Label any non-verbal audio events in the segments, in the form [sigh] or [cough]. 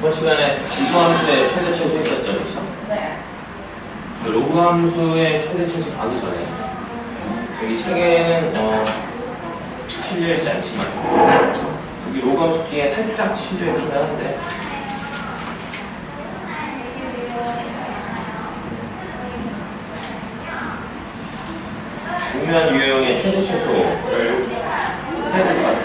이번 시간에 지수 함수의 최대 최소 했었죠, 그렇죠? 네. 그 로그 함수의 최대 최소 가기 전에 여기 책에는 어, 실려 있지 않지만 여기 로그 함수 뒤에 살짝 실려 있긴 하는데 중요한 유형의 최대 최소를 해야 될것 같아요.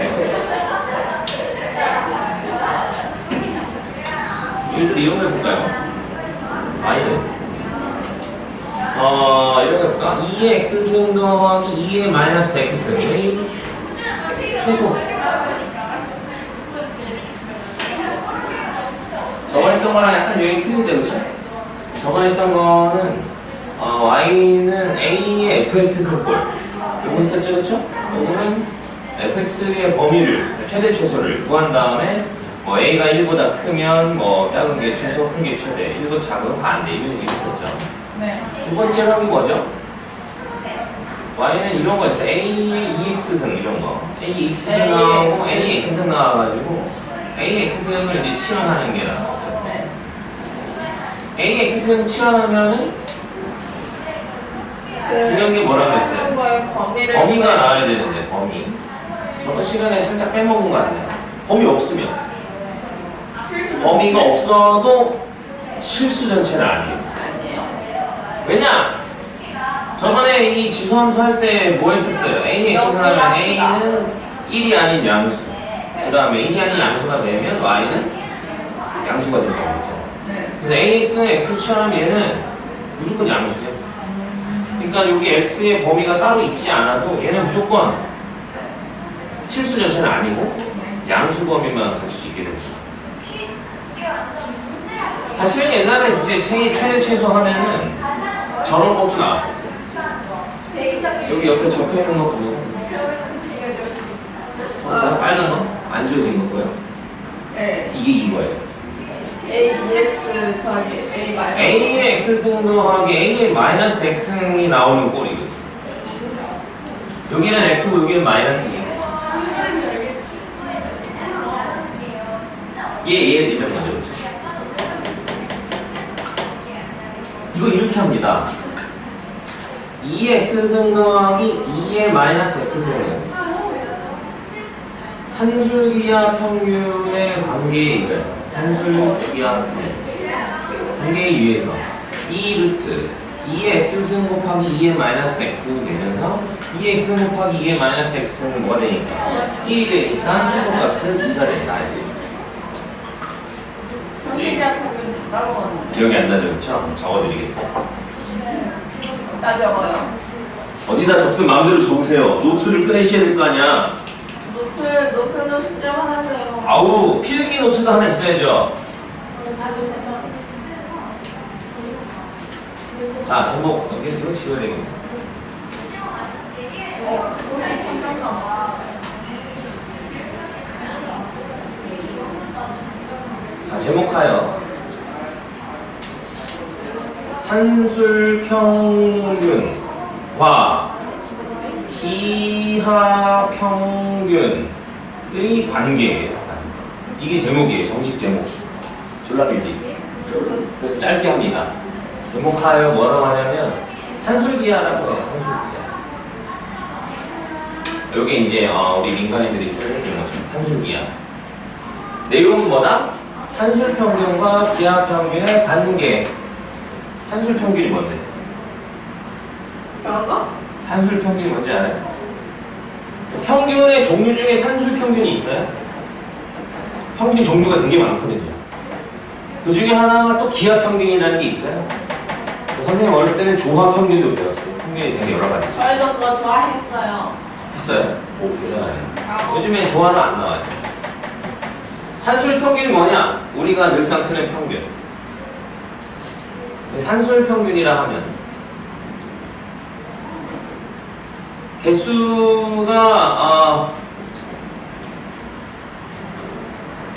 이걸 이런 거 해볼까요? y는 어 이런 거 해볼까? 2의 x승 더하기 2의 마이너스 x승의 최소 저번에 했던 거랑 약간 유형이 틀리죠 그쵸? 저번에 했던 거는 어, y는 a의 fx승꼴 이거 했었죠 그쵸? 이거는 fx의 범위를 최대 최소를 구한 다음에 뭐 a가 1보다 크면 뭐 작은 게 최소 큰 게 최대 1보다 작으면 반대 이런 얘기 했었죠 네. 두 번째로 한 게 뭐죠? y는 이런 거 있어요. a의 ex승 이런 거. a x승 나오고 a x승 나와가지고 a x승을 이제 치환하는 게 나왔었죠. 네. a x승 치환하면은 그 중요한 게 뭐라고 했어요? 범위가 나와야 되는데 범위. 저번 시간에 살짝 빼먹은 거 같네요. 범위 없으면 범위가? 없어도 실수 전체는 아니에요. 왜냐? 저번에 이 지수함수 할 때 뭐 했었어요? a x승 하면 a는 1이 아닌 양수. 그 다음에 1이 아닌 양수가 되면 y는 양수가 된다고 했죠. 네. 그래서 ax는 x를 취하면 얘는 무조건 양수예요. 그러니까 여기 x의 범위가 따로 있지 않아도 얘는 무조건 실수 전체는 아니고 양수 범위만 가질 수 있게 됩니다. 사실은 옛날에 이제 최, 최대 최소 하면은 저런 것도 나왔었어요. 여기 옆에 적혀 있는 거 보면 어, 빨간 거? 안 지워진 거고요. 네. 이게 이거예요. A EX 더하기 A 마이너스. A의 x승 더하기 A의 마이너스 x승이 나오는 꼴이고 여기는 x고 여기는 마이너스 2 얘, 얘 이런 거죠 그렇죠? 이거 이렇게 합니다. 2의 x승 더하기 2의 마이너스 x승은 산술기하 평균의 관계에 의해서 산술기하 관계에 의해서 2 루트 2의 x승 곱하기 2의 마이너스 x승이 되면서 2의 x승 곱하기 2의 마이너스 x승은 뭐가 되니까? 1이 되니까 최소값은 2가 된다. 알죠? 기억이 안 나죠 그쵸? 적어드리겠어요 다 적어요. 어디다 적든 마음대로 적으세요 노트를 꺼내셔야 될 거 아니야 노트, 노트는 숙제만 하세요. 아우 필기 노트도 하나 있어야죠 자 제목 여기 이거 지워야 되겠네 어? 자, 제목하여 산술 평균과 기하 평균의 관계예요. 이게 제목이에요. 정식 제목. 졸라 길지. 그래서 짧게 합니다. 제목하여 뭐라고 하냐면 산술기하라고 해요. 산술기하. 이게 이제 어, 우리 민간인들이 쓰는 용어죠. 산술기하. 내용은 뭐다? 산술 평균과 기하 평균의 관계. 산술 평균이 뭔데? 거? 산술 평균이 뭔지 알아요? 평균의 종류 중에 산술 평균이 있어요. 평균 종류가 되게 많거든요. 그 중에 하나가 또 기하 평균이라는 게 있어요. 선생님 어렸을 때는 조화 평균도 배웠어요. 평균이 되게 여러 가지. 저희도 그거 좋아했어요. 했어요? 오, 대단하네. 아, 요즘엔 조화는 안 나와요. 산술 평균이 뭐냐? 우리가 늘상 쓰는 평균. 산술 평균이라 하면 개수가 어,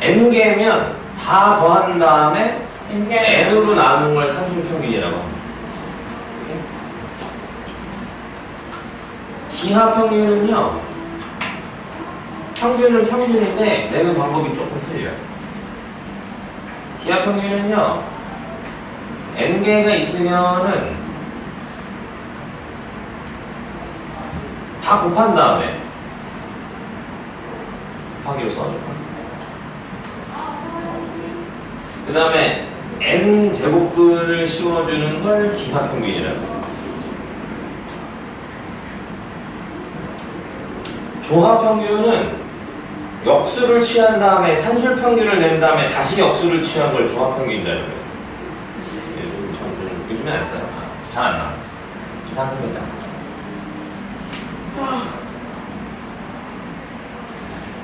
n 개면 다 더한 다음에 n으로 나눈 걸 산술 평균이라고 합니다. 기하 평균은요. 평균은 평균인데 내는 방법이 조금 틀려요. 기하 평균은요 n 개가 있으면은 다 곱한 다음에 곱하기로 써줘. 그 다음에 n 제곱근을 씌워주는 걸 기하 평균이라고. 해요. 조합 평균은 역수를 취한 다음에 산술 평균을 낸 다음에 다시 역수를 취한 걸 조합 평균이라는 거예요. 써요. 잘 안 나와. 이상합니다.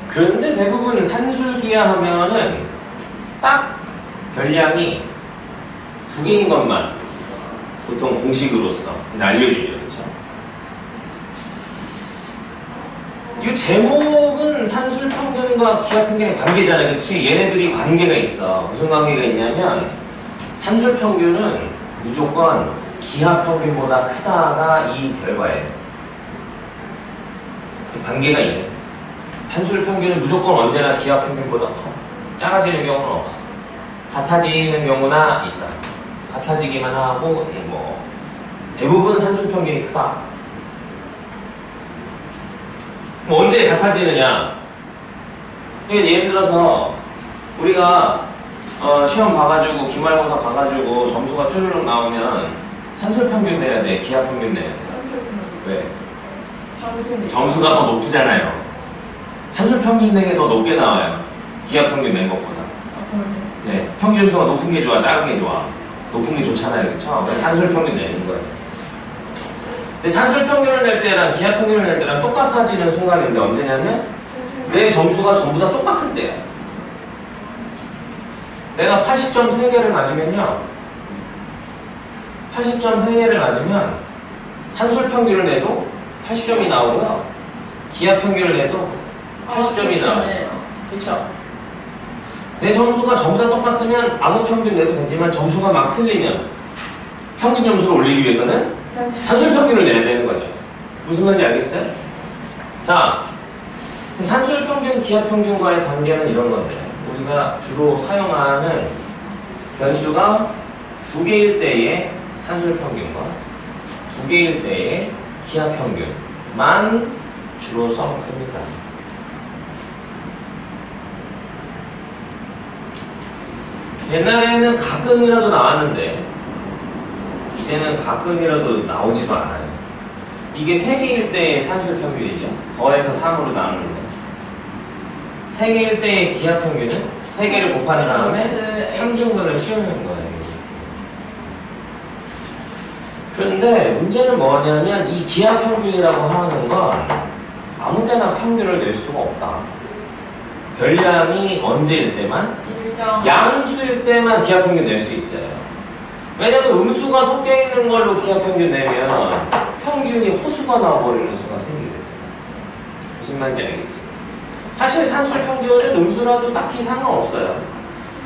그런데 대부분 산술기하 하면은 딱 별량이 두 개인 것만 보통 공식으로서 알려주죠. 그렇죠? 이 제목은 산술 평균과 기하 평균의 관계잖아요. 그렇지? 얘네들이 관계가 있어. 무슨 관계가 있냐면 산술 평균은 무조건 기하 평균보다 크다가 이. 이 관계가 있네. 산술 평균은 무조건 언제나 기하 평균보다 커. 작아지는 경우는 없어. 같아지는 경우나 있다. 같아지기만 하고 뭐 대부분 산술 평균이 크다. 뭐 언제 같아지느냐? 이게 예를 들어서 우리가 어, 시험 봐가지고 기말고사 봐가지고 점수가 쭈르륵 나오면 산술 평균 내야 돼, 기하 평균 내야 돼. 왜? 점수가 더 높잖아요. 산술 평균 내는 게더 높게 나와요. 기하 평균 낸 것보다. 아. 네, 평균 점수가 높은 게 좋아, 작은 게 좋아. 높은 게 좋잖아요, 그렇죠? 산술 평균 내는 거예요. 근데 산술 평균을 낼 때랑 기하 평균을 낼 때랑 똑같아지는 순간인데 언제냐면 내 점수가 전부 다 똑같은 때야. 내가 80점 3개를 맞으면요. 80점 3개를 맞으면 산술 평균을 내도 80점이 나오고요. 기하 평균을 내도 80점이 나와요. 그러네요. 그렇죠? 내 점수가 전부 다 똑같으면 아무 평균 내도 되지만 점수가 막 틀리면 평균 점수를 올리기 위해서는 산술 평균을 내야 되는 거죠. 무슨 말인지 알겠어요? 자, 산술 평균, 기하 평균과의 관계는 이런 건데 우리가 주로 사용하는 변수가 두 개일 때의 산술 평균과 두 개일 때의 기하 평균만 주로 써먹습니다. 옛날에는 가끔이라도 나왔는데 이제는 가끔이라도 나오지도 않아요. 이게 세 개일 때의 산술 평균이죠. 더해서 3으로 나누는 데세 개일 때의 기하 평균은 세 개를 곱한 다음에 3등분을 씌우는 거예요. 그런데 문제는 뭐냐면 이 기하 평균이라고 하는 건 아무 때나 평균을 낼 수가 없다. 별량이 언제일 때만 일정. 양수일 때만 기하 평균 낼 수 있어요. 왜냐면 음수가 섞여 있는 걸로 기하 평균 내면 평균이 호수가 나와버리는 수가 생기게 돼요. 무슨 말인지 알겠지? 사실 산술 평균은 음수라도 딱히 상관없어요.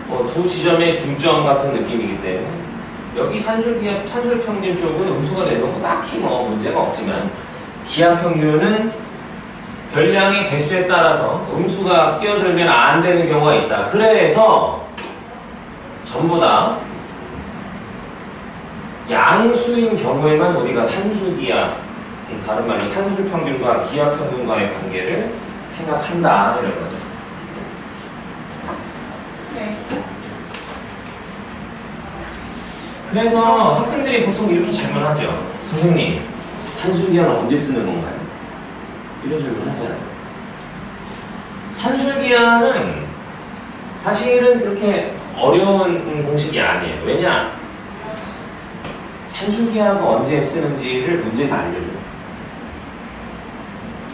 뭐 두 지점의 중점 같은 느낌이기 때문에 여기 산술 기하 산술 평균 쪽은 음수가 내도 뭐 딱히 뭐 문제가 없지만 기하 평균은 별량의 개수에 따라서 음수가 끼어들면 안 되는 경우가 있다. 그래서 전부 다 양수인 경우에만 우리가 산술기하, 음, 다른 말로 산술평균과 기하평균과의 관계를 생각한다 이런 거죠. 네. 그래서 학생들이 보통 이렇게 질문하죠. 선생님, 산술기하는 언제 쓰는 건가요? 이런 질문 하잖아요. 산술기하는 사실은 그렇게 어려운 공식이 아니에요. 왜냐? 산술기하가 언제 쓰는지를 문제에서 알려줘요.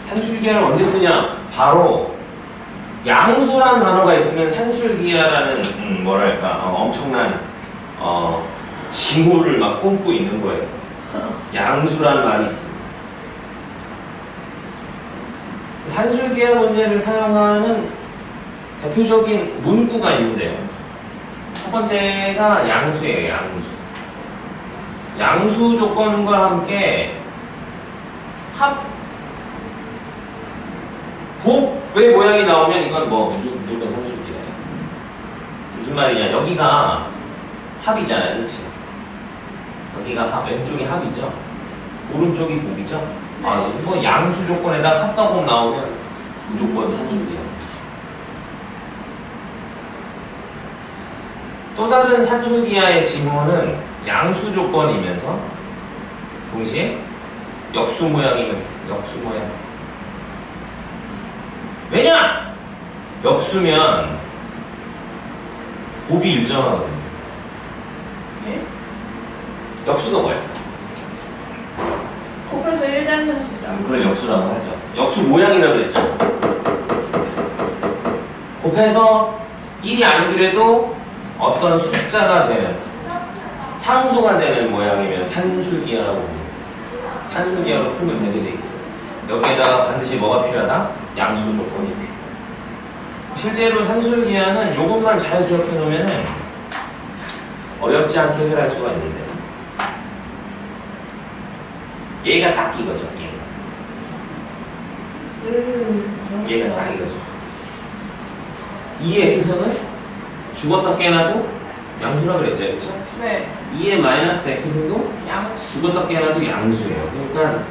산술기하를 언제 쓰냐? 바로 양수라는 단어가 있으면 산술기하라는 음, 뭐랄까 어, 엄청난 어, 징후를 막 뿜고 있는 거예요. 양수라는 말이 있습니다. 산술기하 문제를 사용하는 대표적인 문구가 있는데요. 첫 번째가 양수예요, 양수. 양수 조건과 함께 합, 곱의 모양이 나오면 이건 뭐 무조- 무조건 산술기예요. 무슨 말이냐? 여기가 합이잖아요, 그렇지? 여기가 합, 왼쪽이 합이죠. 오른쪽이 곱이죠. 아, 이거 양수 조건에다 합가곱 나오면 무조건 산술기야. 또 다른 산술기하의 징후는 양수 조건이면서 동시에 역수 모양이면 역수 모양. 왜냐? 역수면 곱이 일정하거든요. 예? 역수가 뭐야? 곱해서 1되는 숫자. 그걸 역수라고 하죠. 역수 모양이라고 그랬죠. 곱해서 1이 아니더라도 어떤 숫자가 되는 상수가 되는 모양이면 산술기하라고 합니다. 산술기하로 풀면 되게 돼 있어요. 여기에다가 반드시 뭐가 필요하다? 양수 조건이 필요해. 실제로 산술기하는 이것만 잘 기억해 놓으면 어렵지 않게 해결할 수가 있는데 얘가 딱 이거죠. 얘가. 음. 얘가 딱 이거죠. 이 x선은 죽었다 깨나도 양수라 그랬죠, 그렇죠? 네. 2의 마이너스 x승도 양수. 죽었다 깨나도 양수예요. 그러니까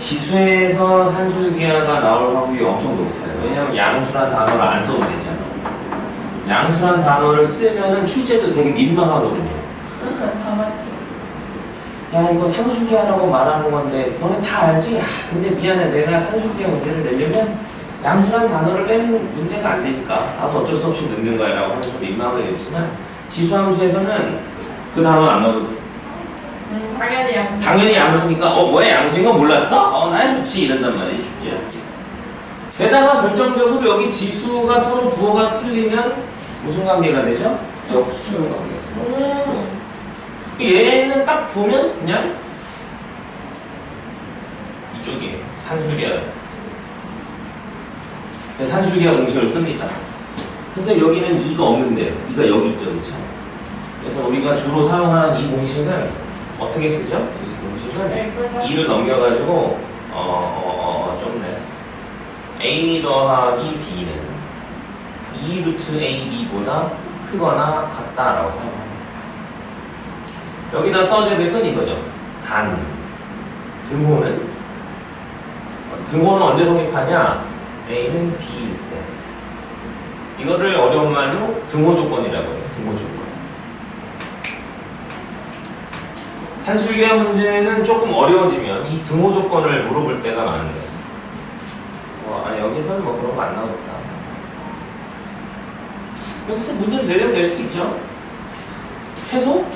지수에서 산술기하가 나올 확률이 엄청 높아요. 왜냐하면 양수란 단어를 안 써도 되잖아. 양수란 단어를 쓰면은 출제도 되게 민망하거든요. 다 맞죠. 야 이거 산술기하라고 말하는 건데 너네 다 알지? 야, 근데 미안해 내가 산술기하 문제를 내려면 양수란 단어를 빼는 문제가 안 되니까 나도 어쩔 수 없이 넣는 거야 라고 하면서 민망하겠지만 지수함수에서는 그 단어 안 넣어도 돼. 음, 당연히 양수. 당연히 양수니까 어 뭐야 양수인 거 몰랐어? 어 나야 좋지 이런단 말이지 숙제야 게다가 결정적으로 여기 지수가 서로 부호가 틀리면 무슨 관계가 되죠? 역수 되죠 음. 얘는 딱 보면 그냥 이쪽이에요. 산술기하. 산술기하 공식을 씁니다. 그래서 여기는 2가 없는데요. 2가 여기 있죠. 그렇죠? 그래서 우리가 주로 사용하는 이 공식은 어떻게 쓰죠? 이 공식은 네, 2를 넘겨가지고 어, 어, 어, 좀 네. a 더하기 b는 2 루트 ab보다 크거나 같다라고 사용합니다. 여기다 써줘야 될 건 이거죠. 단 등호는 어, 등호는 언제 성립하냐? a는 b일 때. 이거를 어려운 말로 등호 조건이라고 해요. 등호 조건. 산술기하 문제는 조금 어려워지면 이 등호 조건을 물어볼 때가 많은데 어, 아니 여기서는 뭐 그런 거 안 나오겠다 여기서 문제를 내려면 될 수도 있죠 최소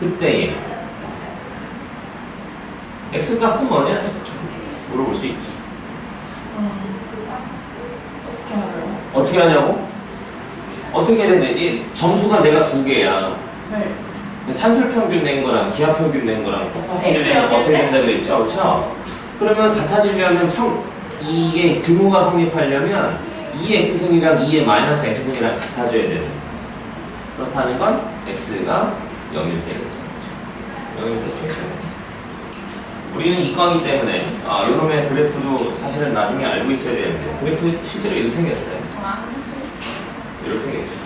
그때의 x 값은 뭐냐 물어볼 수 있죠 음. 어떻게 하나요? 어떻게 하냐고? 어떻게 해야 되는데 이 점수가 내가 두 개야 네. 산술 평균 낸 거랑 기하 평균 낸 거랑 X요, 어떻게 네. 된다 그랬죠? 그렇죠? 그러면 같아지려면 평 이게 등호가 성립하려면 2x승이랑 2의 마이너스 x승이랑 같아져야 되는. 그렇다는 건 x가 0일 때겠죠. 0일 때 최소죠. 우리는 이과이기 때문에 아, 요놈의 그래프도 사실은 나중에 알고 있어야 되는데 그래프 실제로 이렇게 생겼어요. 아, 이렇게 생겼어요.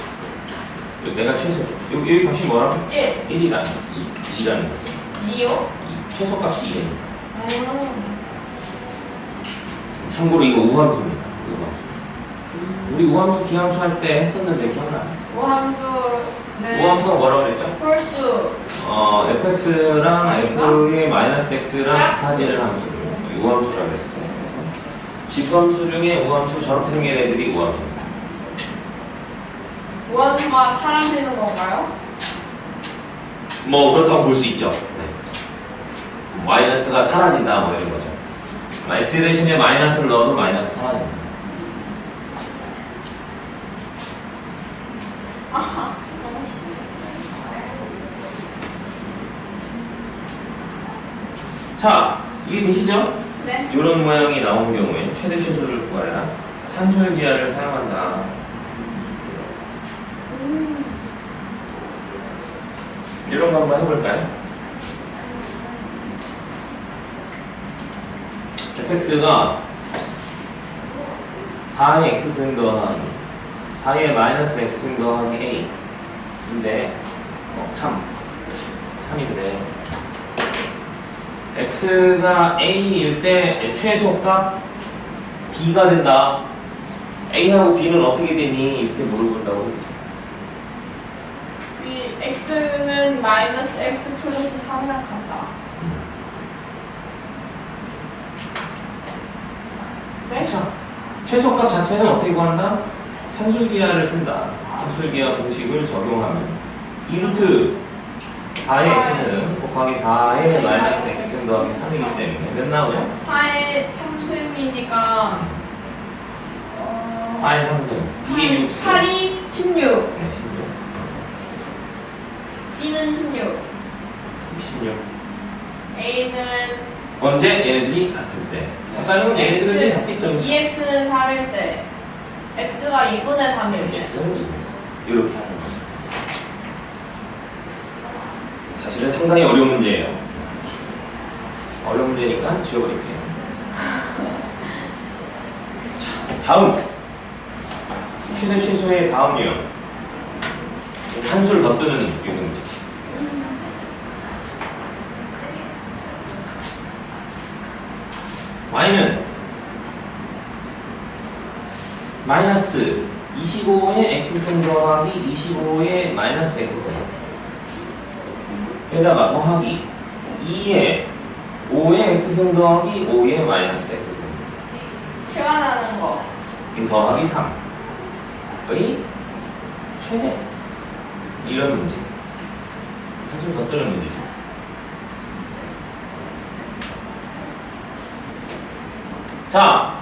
요- 내가 최소 요, 여기 값이 뭐라고? 1. 1이라는 2, 2라는 거죠. 2요? 이 최소값이 2니까 음. 참고로 이거 우함수입니다. 우함수. 우리 우함수 기함수 할 때 했었는데 기억나요? 우함수는 우함수가 뭐라고 그랬죠? 홀수. 어, fx랑 f의 마이너스 x랑. 같아지는 함수. 우함수라고 했어요. 그래서 지수함수 중에 우함수 저렇게 생긴 애들이 우함수입니다. 우함수가 사람 되는 건가요? 뭐 그렇다고 볼 수 있죠. 네. 마이너스가 사라진다 뭐 이런 거죠. 아, x 대신에 마이너스를 넣어도 마이너스 사라집니다. 자, 이게 되시죠? 네. 이런 모양이 나온 경우에 최대 최소를 구하라. 산술기하를 사용한다. 이런 거 한번 해볼까요? fx가 4의 x승 더한 4의 마이너스 x 더하기 a 인데 어, 3 3인데 x가 a일 때 최소값 b가 된다. A하고 b는 어떻게 되니? 이렇게 물어본다고 이 x는 마이너스 x 플러스 3이랑 같다. 네? 자, 최소값 자체는 어떻게 구한다? 산술기하를 쓴다. 산술기하 공식을 적용하면 2루트 4의 x는 곱하기 4의 마이너스 x 더하기 3이기 때문에 몇 나오죠? 4의 3승이니까 어... 4의 3승 2의 6승 8이 16 네, B는 16 16 16 A는 언제? 얘네들이 같을 때? 아까는 건 얘네들이 같겠죠 그렇죠? 2x는 3일 때. X가 2분의 3일 때. X는 2에서 이렇게 하는 거죠. 사실은 상당히 어려운 문제예요. 어려운 문제니까 지워버릴게요. 자, 다음. 최대 최소의 다음 유형 한술 더 뜨는 유형입니다 y는 마이너스 25의 x승 더하기 25의 마이너스 x승 에다가 더하기 2의 5의 x승 더하기 5의 마이너스 x승 치환하는 거. 이 더하기 3의 최대. 이런 문제. 사실 더 뜨는 문제죠 자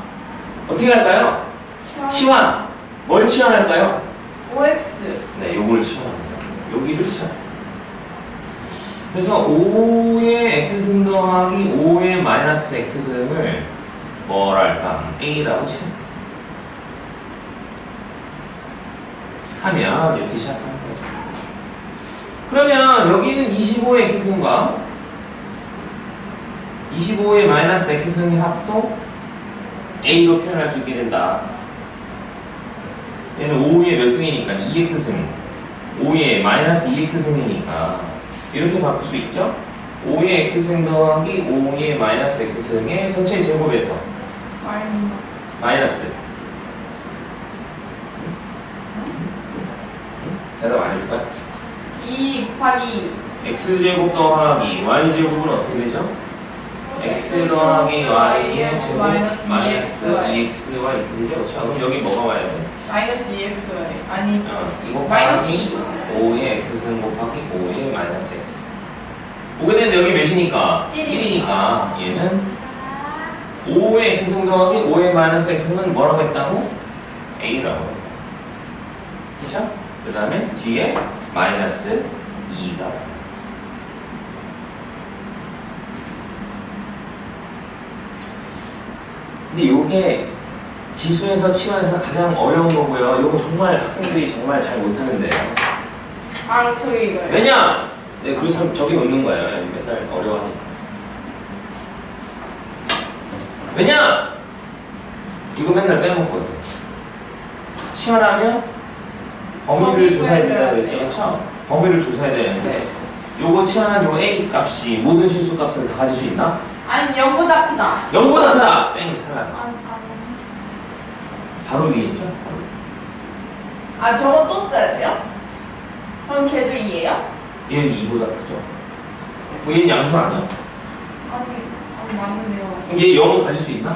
어떻게 할까요? 치환 뭘 치환할까요? 5x 네, 요걸 치환합니다. 여기를 치환. 그래서 5의 x승 더하기 5의 마이너스 x승을 뭐랄까 a라고 치환. 하면 이렇게 시작하는 거죠. 그러면 여기는 25의 x승과 25의 마이너스 x승의 합도 a로 표현할 수 있게 된다. 얘는 5의 몇 승이니까 2x승 5의 마이너스 2x승이니까 이렇게 바꿀 수 있죠 5의 x승 더하기 5의 마이너스 x승의 전체 제곱에서 마이너스 대답 안 해줄까요? 2 곱하기 x제곱 더하기 y제곱은 어떻게 되죠? X 더하기 y의 제곱 마이너스 마이너스 2xy. 2xy 이렇게 되죠? 그렇죠? 그럼 여기 뭐가 와야 돼? 마이너스 2xy 아니 어, 이거 마이너스 곱하기 2 5의 x승 곱하기 5의 마이너스 x 보게 되는데 여기 몇이니까? 일이니까. 1이니까 얘는 5의 x승 더하기 5의 마이너스 x는 뭐라고 했다고? a라고 했다 그쵸? 그 다음에 뒤에 마이너스 2가 근데 요게 지수에서 치환해서 가장 어려운 거고요 요거 정말 학생들이 정말 잘 못하는데요 아 저기 이거예요 왜냐? 네, 그래서 저기 놓는 거예요. 맨날 어려워하니까. 왜냐? 이거 맨날 빼먹거든. 치환하면 범위를 범위 조사해야 된다고 그랬죠. 돼요. 그렇죠? 범위를 조사해야 되는데 요거 치환한 요 A 값이 모든 실수 값을 다 가질 수 있나? 아니 0보다 크다 0보다 크다! 땡! 탈락. 아, 바로 위에 있죠? 바로. 아 저거 또 써야 돼요? 그럼 걔도 2예요? 얘는 2보다 크죠. 뭐 얘는 양수 아니야? 아니 아니 맞는데요 그럼 얘 0은 가질 수 있나?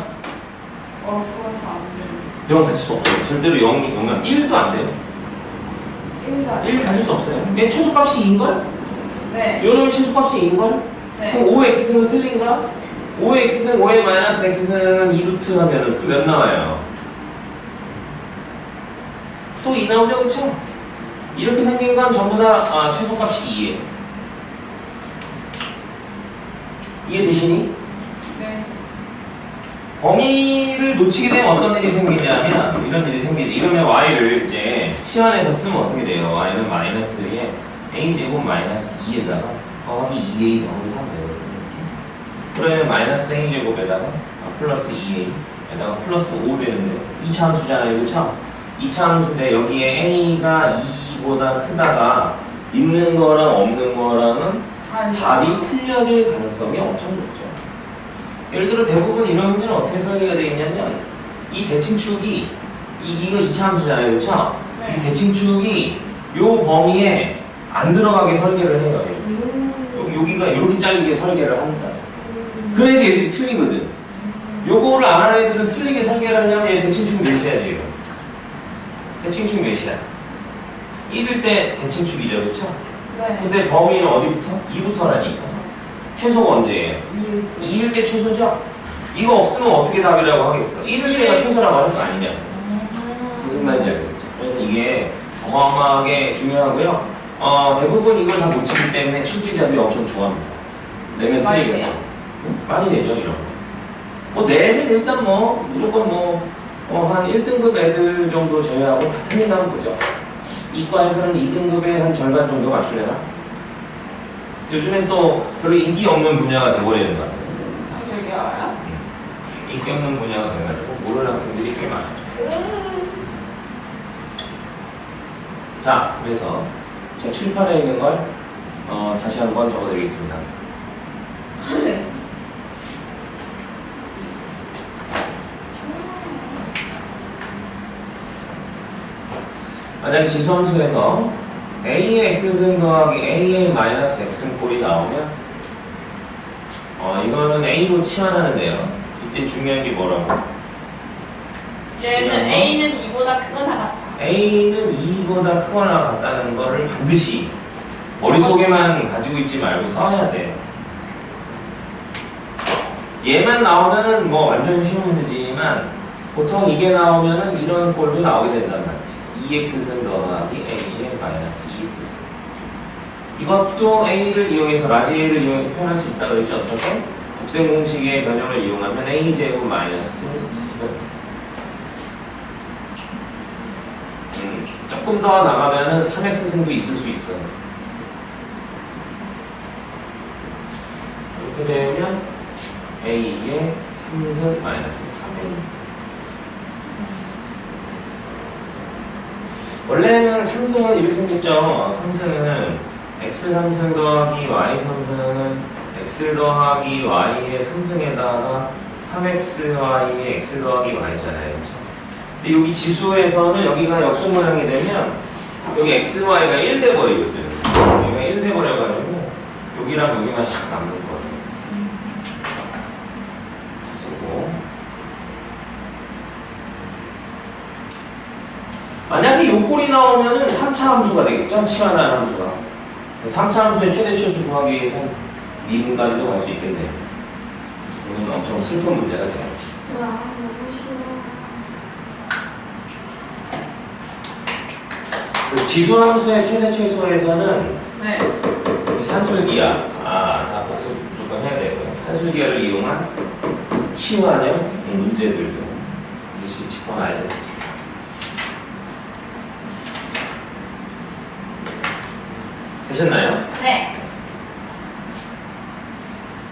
어 그건 안 돼요 0 가질 수 없죠. 절대로 0이 0은 1도 안 돼요. 1도 안1 가질 수 없어요. 얘 최소값이 2인걸? 네 요놈의 최소값이 2인걸? 네. 그럼 5x는 틀린가? 5x는 5의 마이너스 x는 2루트 하면은 또 몇 나와요? 또 2 나오죠, 그쵸? 이렇게 생긴 건 전부 다 아, 최소값이 2예요. 이해되시니? 네. 범위를 놓치게 되면 어떤 일이 생기냐면 이런 일이 생기죠. 이러면 y를 이제 치환해서 쓰면 어떻게 돼요? y는 마이너스에 a제곱 마이너스 2에다가 더하기 2a 더하기 3 그러면 마이너스 a제곱에다가 아, 플러스 2a에다가 플러스 5 되는데 2차 함수잖아요. 그렇죠? 2차 함수인데 여기에 a가 2보다 크다가 있는 거랑 없는 거랑은 답이 틀려질 가능성이 엄청 높죠. 예를 들어 대부분 이런 문제는 어떻게 설계가 되어 있냐면 이 대칭축이 이 이거 2차 함수잖아요, 그렇죠? 이 네. 대칭축이 요 범위에 안 들어가게 설계를 해요. 음. 여기 여기가 이렇게 잘리게 설계를 한다. 그래야지 얘들이 틀리거든. 요거를 안 하는 애들은 틀리게 설계를 하려면 얘 대칭축 몇이야 지금? 대칭축 몇이야? 1일 때 대칭축이죠, 그렇죠? 네. 근데 범위는 어디부터? 2부터라니까. 최소가 언제예요? 이 2일 때 최소죠? 이거 없으면 어떻게 답이라고 하겠어? 1일 때가 최소라고 하는 거 아니냐? 무슨 말인지 알겠죠? 그래서 이게 어마어마하게 중요하고요. 어, 대부분 이걸 다 놓치기 때문에 출제자들이 엄청 좋아합니다. 내면 많이 틀리겠다. 많이 내죠, 이런 거. 뭐, 내면 일단 뭐, 무조건 뭐, 어, 한 1등급 애들 정도 제외하고 다 틀린다면 보죠. 이과에서는 2등급의 한 절반 정도 맞추려나? 요즘엔 또 별로 인기 없는 분야가 돼버리는 거야. 즐겨요? 인기 없는 분야가 돼가지고 모르는 학생들이 꽤 많아요. 자, 그래서 저 칠판에 있는 걸 어, 다시 한번 적어드리겠습니다. [laughs] 만약에 지수함수에서 a의 x승 더하기 a의 마이너스 x승 꼴이 나오면 어, 이거는 a로 치환하는데요. 이때 중요한 게 뭐라고? 얘는 A는 2보다 크거나 같다. a는 2보다 크거나 같다는 거를 반드시 머릿속에만 가지고 있지 말고 써야 돼요. 얘만 나오면은 뭐 완전 쉬운 문제지만 보통 이게 나오면은 이런 꼴도 나오게 된단 말이지. 2x승 더하기 a의 마이너스 2x승. 이것도 a를 이용해서 라지 a를 이용해서 표현할 수 있다 그랬죠. 어떻게? 곱셈 공식의 변형을 이용하면 a 제곱 마이너스 2는 음, 조금 더 나가면은 3x승도 있을 수 있어요. 이렇게 되면 a의 3승 마이너스 3은 원래는 3승은 이렇게 생겼죠. 3승은 x 3승 더하기 y 3승은 x 더하기 y의 3승에다가 3xy의 x 더하기 y잖아요. 그렇죠? 근데 여기 지수에서는 여기가 역수 모양이 되면 여기 x, y가 1 돼 버리거든. 여기가 1 돼 버려가지고 여기랑 여기만 샥 남는 거예요. 쓰고 만약에 요 꼴이 나오면은 3차 함수가 되겠죠? 치환하는 함수가. 3차 함수의 최대 최소 구하기 위해서 미분까지도 갈 수 있겠네요. 이건 엄청 슬픈 문제가 돼요. 와, 너무 싫어. 그 지수 함수의 최대 최소에서는 네. 이 산술기하, 아, 다 복습 무조건 해야 되고요. 산술기하를 이용한 치환형 문제들도 반드시 짚어놔야 돼요. 되셨나요?